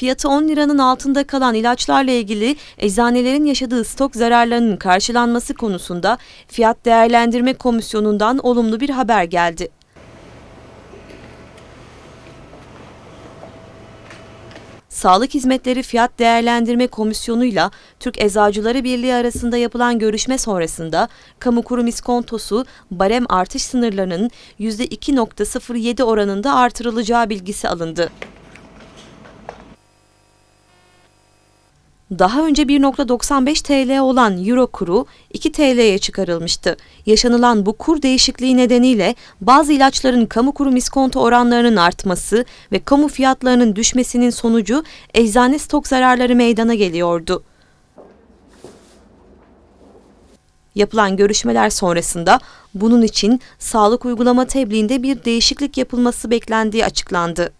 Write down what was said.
Fiyatı 10 liranın altında kalan ilaçlarla ilgili eczanelerin yaşadığı stok zararlarının karşılanması konusunda Fiyat Değerlendirme Komisyonu'ndan olumlu bir haber geldi. Sağlık Hizmetleri Fiyat Değerlendirme Komisyonu'yla Türk Eczacıları Birliği arasında yapılan görüşme sonrasında kamu kurum iskontosu barem artış sınırlarının %2.07 oranında artırılacağı bilgisi alındı. Daha önce 1.95 TL olan euro kuru 2 TL'ye çıkarılmıştı. Yaşanılan bu kur değişikliği nedeniyle bazı ilaçların kamu kurum iskonto oranlarının artması ve kamu fiyatlarının düşmesinin sonucu eczane stok zararları meydana geliyordu. Yapılan görüşmeler sonrasında bunun için sağlık uygulama tebliğinde bir değişiklik yapılması beklendiği açıklandı.